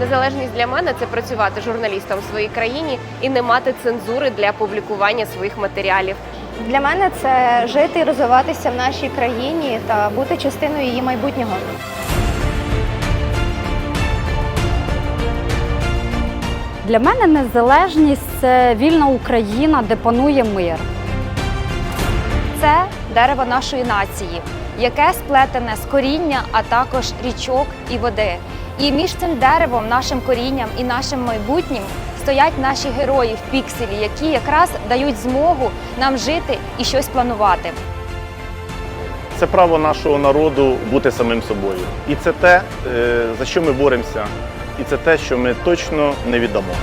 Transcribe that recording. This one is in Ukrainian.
Незалежність для мене це працювати журналістом в своїй країні і не мати цензури для публікування своїх матеріалів. Для мене це жити і розвиватися в нашій країні та бути частиною її майбутнього. Для мене незалежність це вільна Україна, де панує мир. Це дерево нашої нації, яке сплетене з коріння, а також річок і води. І між цим деревом, нашим корінням і нашим майбутнім стоять наші герої в пікселі, які якраз дають змогу нам жити і щось планувати. Це право нашого народу бути самим собою. І це те, е, за що ми боремося, і це те, що ми точно не віддамо.